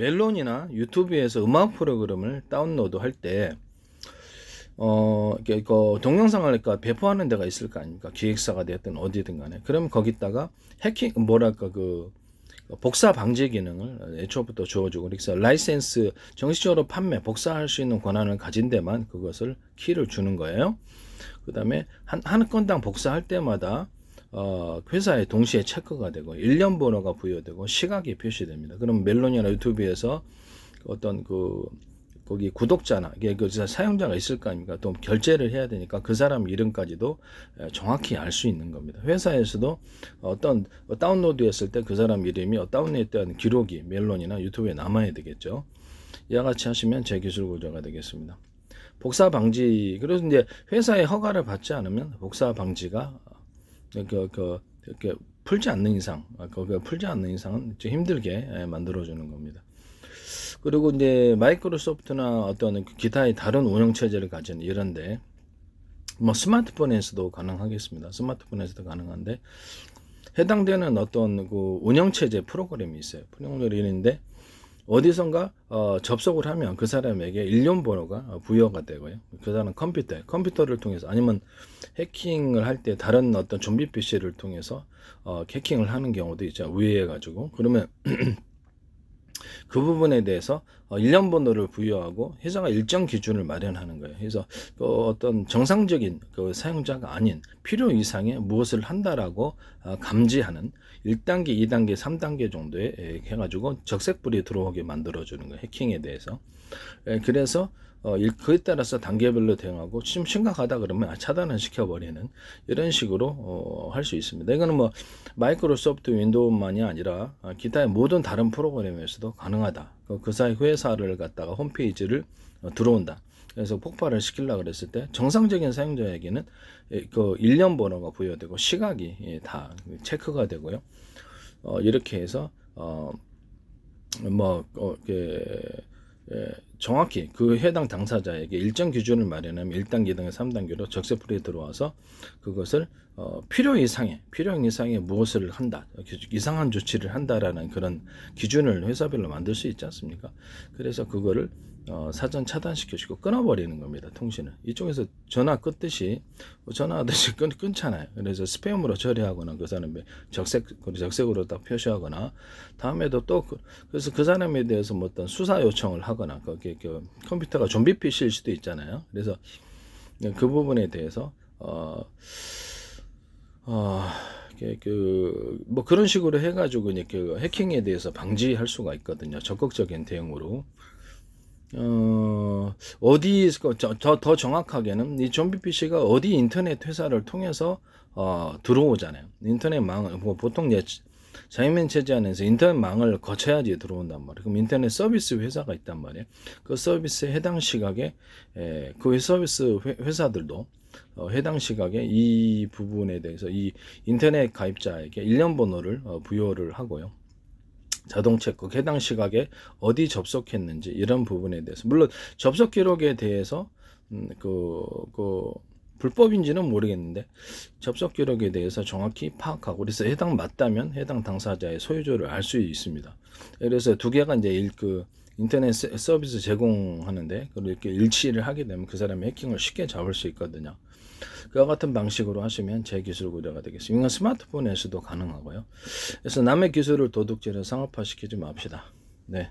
멜론이나 유튜브에서 음악 프로그램을 다운로드 할 때, 어, 그 동영상을 그러니까 배포하는 데가 있을 거 아닙니까? 기획사가 됐든 어디든 간에. 그럼 거기다가 해킹, 뭐랄까, 그, 복사 방지 기능을 애초부터 주어주고, 그래서 라이센스, 정식적으로 판매, 복사할 수 있는 권한을 가진 데만 그것을 키를 주는 거예요. 그 다음에 한, 한 건당 복사할 때마다 어, 회사에 동시에 체크가 되고 일련 번호가 부여되고 시각이 표시됩니다. 그럼 멜론이나 유튜브에서 어떤 그 거기 구독자나 이게 그 사용자가 있을 거 아닙니까? 또 결제를 해야 되니까 그 사람 이름까지도 에, 정확히 알 수 있는 겁니다. 회사에서도 어떤 다운로드했을 때 그 사람 이름이 다운로드된 기록이 멜론이나 유튜브에 남아야 되겠죠. 이와 같이 하시면 제 기술 구조가 되겠습니다. 복사 방지 그래서 이제 회사의 허가를 받지 않으면 복사 방지가 그, 그, 이렇게 풀지 않는 이상, 그거 풀지 않는 이상은 좀 힘들게 예, 만들어주는 겁니다. 그리고 이제 마이크로소프트나 어떤 그 기타의 다른 운영 체제를 가진 이런데 뭐 스마트폰에서도 가능하겠습니다. 스마트폰에서도 가능한데 해당되는 어떤 그 운영 체제 프로그램이 있어요. 프로그램인데 어디선가 어, 접속을 하면 그 사람에게 일련 번호가 부여가 되고요. 그 사람 컴퓨터, 컴퓨터를 통해서 아니면 해킹을 할 때 다른 어떤 좀비 PC를 통해서 어, 해킹을 하는 경우도 있죠. 우회해 가지고 그러면 그 부분에 대해서 어, 일련 번호를 부여하고 회사가 일정 기준을 마련하는 거예요. 그래서 그 어떤 정상적인 그 사용자가 아닌 필요 이상의 무엇을 한다라고 어, 감지하는 1단계, 2단계, 3단계 정도에 에, 해가지고 적색불이 들어오게 만들어주는 거예요. 해킹에 대해서. 에, 그래서 어, 일- 그에 따라서 단계별로 대응하고 좀 심각하다 그러면 차단을 시켜버리는 이런 식으로 어, 할 수 있습니다. 이거는 뭐 마이크로소프트 윈도우만이 아니라 어, 기타의 모든 다른 프로그램에서도 가능하다. 그, 그 사이 회사를 갖다가 홈페이지를 어, 들어온다. 그래서 폭발을 시키려고 그랬을 때 정상적인 사용자에게는 예, 그 일련 번호가 부여되고 시각이 예, 다 체크가 되고요. 어, 이렇게 해서 어, 뭐 어, 이렇게 예, 정확히 그 해당 당사자에게 일정 기준을 마련하면 1단계, 2단계, 3단계로 적세풀이 들어와서 그것을 어, 필요 이상의 필요 이상의 무엇을 한다 이상한 조치를 한다라는 그런 기준을 회사별로 만들 수 있지 않습니까? 그래서 그거를 어, 사전 차단시켜주고 끊어버리는 겁니다. 통신을 이쪽에서 전화 끊듯이 뭐 전화하듯이 끊, 끊잖아요. 그래서 스팸으로 처리하거나 그 사람의 적색 적색으로 딱 표시하거나 다음에도 또 그, 그래서 그 사람에 대해서 뭐 어떤 수사 요청을 하거나 거기 에그 컴퓨터가 좀비 PC일 수도 있잖아요. 그래서 그 부분에 대해서 어, 어, 그뭐 그런 식으로 해가지고 이제 그 해킹에 대해서 방지할 수가 있거든요. 적극적인 대응으로. 어, 어디, 더, 더 정확하게는 이 좀비 PC가 어디 인터넷 회사를 통해서 어, 들어오잖아요. 인터넷 망을, 뭐 보통 이제 자유민 체제 안에서 인터넷 망을 거쳐야지 들어온단 말이에요. 그럼 인터넷 서비스 회사가 있단 말이에요. 그 서비스에 해당 시각에, 에, 그 서비스 회, 회사들도 어, 해당 시각에 이 부분에 대해서 이 인터넷 가입자에게 일련 번호를 어, 부여를 하고요. 자동 체크 해당 시각에 어디 접속했는지 이런 부분에 대해서 물론 접속 기록에 대해서 음, 그, 그 불법인지는 모르겠는데 접속 기록에 대해서 정확히 파악하고 그래서 해당 맞다면 해당 당사자의 소유주를 알 수 있습니다. 그래서 두 개가 이제 일, 그 인터넷 세- 서비스 제공하는데 그렇게 일치를 하게 되면 그 사람의 해킹을 쉽게 잡을 수 있거든요. 그와 같은 방식으로 하시면 제 기술 구조가 되겠습니다. 이건 스마트폰에서도 가능하고요. 그래서 남의 기술을 도둑질해 상업화시키지 맙시다. 네.